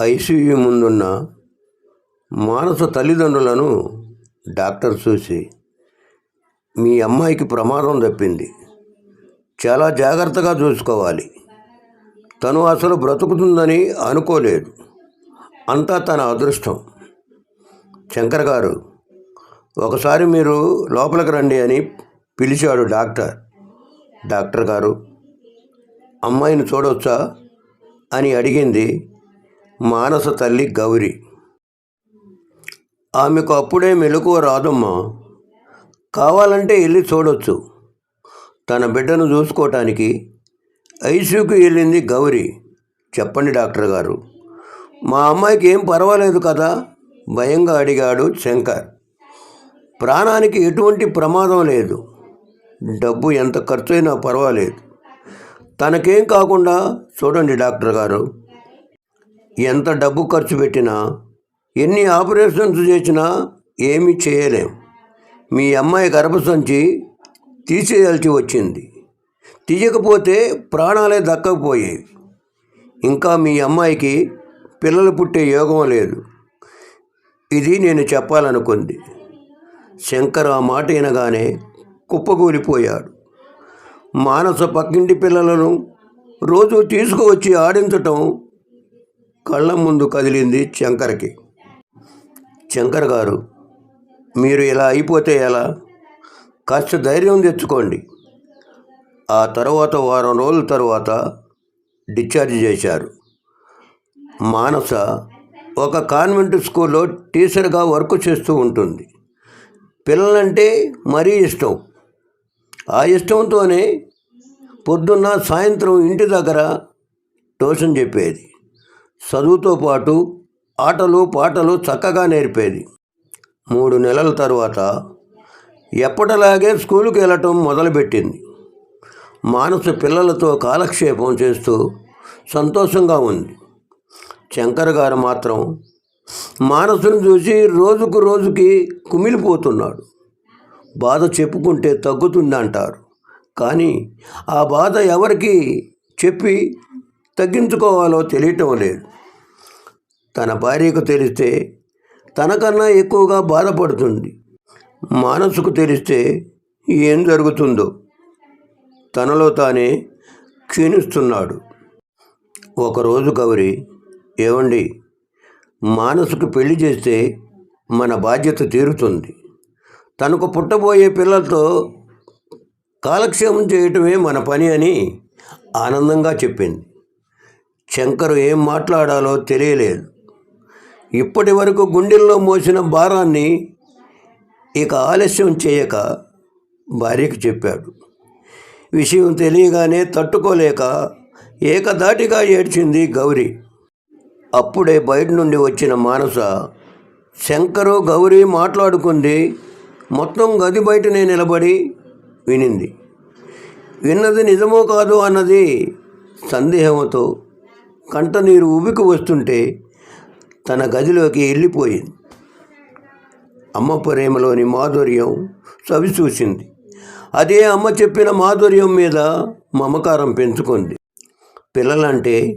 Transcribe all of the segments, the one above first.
ICU ముందున్న మానస తల్లిదండ్రులను doctor చూసి మీ అమ్మాయికి ప్రమాదం తప్పింది. చాలా జాగ్రత్తగా చూసుకోవాలి. తను అసలు బ్రతుకుతుందని అనుకోలేదు. అంతా తన అదృష్టం. శంకర్ గారు ఒకసారి మీరు లోపలికి రండి అని పిలిచాడు డాక్టర్. డాక్టర్ గారు అమ్మాయిని చూడవచ్చా అని అడిగింది మానస తల్లి గౌరి. ఆమెకు అప్పుడే మెలకువ రాదమ్మా. కావాలంటే వెళ్ళి చూడొచ్చు. తన బిడ్డను చూసుకోవటానికి ఐసీయూకి వెళ్ళింది గౌరి. చెప్పండి డాక్టర్ గారు. మా అమ్మాయికి ఏం పర్వాలేదు కదా? భయంగా అడిగాడు శంకర్. ప్రాణానికి ఎటువంటి ప్రమాదం లేదు. డబ్బు ఎంత ఖర్చు అయినా పర్వాలేదు. తనకేం కాకుండా చూడండి డాక్టర్ గారు. ఎంత డబ్బు ఖర్చు పెట్టినా ఎన్ని ఆపరేషన్స్ చేసినా ఏమీ చేయలేం. మీ అమ్మాయి గర్భసంచి తీసేయాల్సి వచ్చింది. తీయకపోతే ప్రాణాలే దక్కకపోయాయి ఇంకా మీ అమ్మాయికి పిల్లలు పుట్టే యోగం లేదు. ఇది నేను చెప్పాలనుకుంది. శంకర్ ఆ మాట వినగానే కుప్పకూలిపోయాడు. మానస పక్కింటి పిల్లలను రోజు తీసుకువచ్చి ఆడించటం కళ్ళ ముందు కదిలింది శంకర్కి. శంకర్ గారు మీరు ఇలా అయిపోతే ఎలా? కాస్త ధైర్యం తెచ్చుకోండి. ఆ తర్వాత వారం రోజుల తర్వాత డిశ్చార్జ్ చేశారు. మానస ఒక కాన్వెంట్ స్కూల్లో టీచర్గా వర్క్ చేస్తూ ఉంటుంది. పిల్లలంటే మరీ ఇష్టం. ఆ ఇష్టంతోనే పొద్దున్న సాయంత్రం ఇంటి దగ్గర ట్యూషన్ చెప్పేది. చదువుతో పాటు ఆటలు పాటలు చక్కగా నేర్పేది. మూడు నెలల తర్వాత ఎప్పటిలాగే స్కూలుకి వెళ్ళటం మొదలుపెట్టింది. మానస పిల్లలతో కాలక్షేపం చేస్తూ సంతోషంగా ఉంది. శంకర్ గారు మాత్రం మానసును చూసి రోజుకు రోజుకి కుమిలిపోతున్నాడు. బాధ చెప్పుకుంటే తగ్గుతుందంటారు. కానీ ఆ బాధ ఎవరికి చెప్పి తగ్గించుకోవాలో తెలియటం లేదు. తన భార్యకు తెలిస్తే తనకన్నా ఎక్కువగా బాధపడుతుంది. మానసుకు తెలిస్తే ఏం జరుగుతుందో తనలో తానే క్షీణిస్తున్నాడు. ఒకరోజు కవరి ఏమండి మానసుకు పెళ్ళి చేస్తే మన బాధ్యత తీరుతుంది. తనకు పుట్టబోయే పిల్లలతో కాలక్షేమం చేయటమే మన పని అని ఆనందంగా చెప్పింది. శంకరు ఏం మాట్లాడాలో తెలియలేదు. ఇప్పటి వరకు గుండెల్లో మోసిన భారాన్ని ఇక ఆలస్యం చేయక భార్యకు చెప్పాడు. విషయం తెలియగానే తట్టుకోలేక ఏకదాటిగా ఏడ్చింది గౌరీ. అప్పుడే బయట నుండి వచ్చిన మానస శంకరు గౌరీ మాట్లాడుకుంది. మొత్తం గది బయటనే నిలబడి వినింది. విన్నది నిజమో కాదు అన్నది సందేహంతో కంటనీరు ఉబికి వస్తుంటే తన గదిలోకి వెళ్ళిపోయింది. అమ్మ ప్రేమలోని మాధుర్యం చవి చూసింది అదే అమ్మ చెప్పిన మాధుర్యం మీద మమకారం పెంచుకుంది. పిల్లలంటే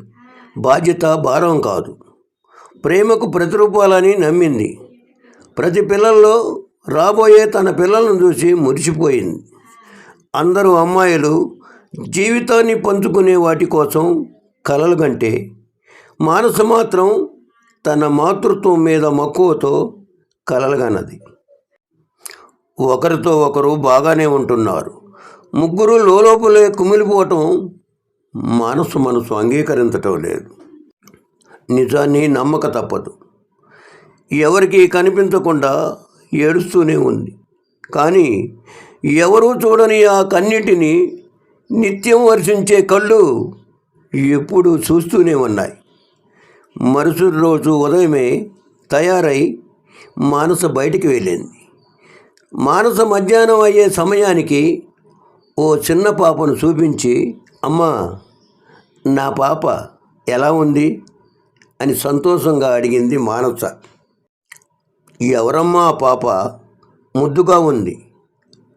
బాధ్యత భారం కాదు. ప్రేమకు ప్రతిరూపాలని నమ్మింది. ప్రతి పిల్లల్లో రాబోయే తన పిల్లలను చూసి మురిసిపోయింది. అందరూ అమ్మాయిలు జీవితాన్ని పంచుకునే వాటి కోసం కలలు కంటే మానస మాత్రం తన మాతృత్వం మీద మక్కువతో కలలుగానది ఒకరితో ఒకరు బాగానే ఉంటున్నారు. ముగ్గురు లోపలే కుమిలిపోవటం మనసు మనసు అంగీకరించటం లేదు. నిజాన్ని నమ్మక తప్పదు. ఎవరికి కనిపించకుండా ఏడుస్తూనే ఉంది. కానీ ఎవరూ చూడని ఆ కన్నిటిని నిత్యం వర్షించే కళ్ళు ఎప్పుడూ చూస్తూనే ఉన్నాయి. మరుసటి రోజు ఉదయమే తయారై మానస బయటికి వెళ్ళింది. మానస మధ్యాహ్నం అయ్యే సమయానికి ఓ చిన్న పాపను చూపించి అమ్మా నా పాప ఎలా ఉంది? అని సంతోషంగా అడిగింది మానస. ఎవరమ్మా ఆ పాప? ముద్దుగా ఉంది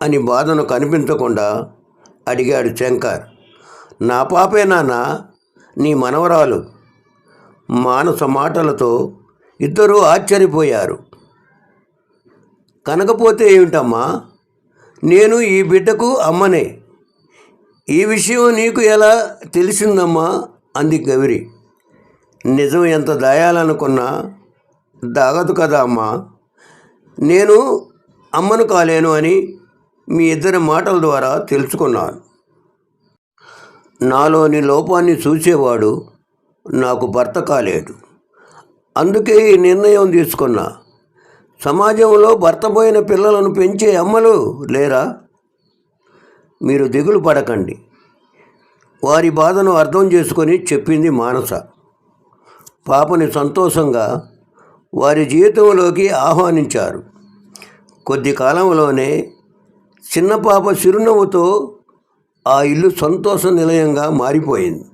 అని బాధను కనిపించకుండా అడిగాడు శంకర్. నా పాపే నాన్న నీ మనవరాలు. మానస మాటలతో ఇద్దరూ ఆశ్చర్యపోయారు. కనకపోతే ఏమిటమ్మా నేను ఈ బిడ్డకు అమ్మనే. ఈ విషయం నీకు ఎలా తెలిసిందమ్మా అంది గౌరి నిజం ఎంత దాయాలనుకున్నా దాగదు కదా అమ్మా. నేను అమ్మను కాలేను అని మీ ఇద్దరి మాటల ద్వారా తెలుసుకున్నాను. నాలోని లోపాన్ని చూసేవాడు నాకు భర్త కాలేడు. అందుకే ఈ నిర్ణయం తీసుకున్నా. సమాజంలో భర్త పోయిన పిల్లలను పెంచే అమ్మలు లేరా? మీరు దిగులు పడకండి. వారి బాధను అర్థం చేసుకొని చెప్పింది మానస. పాపని సంతోషంగా వారి జీవితంలోకి ఆహ్వానించారు. కొద్ది కాలంలోనే చిన్న పాప చిరునవ్వుతో ఆ ఇల్లు సంతోష నిలయంగా మారిపోయింది.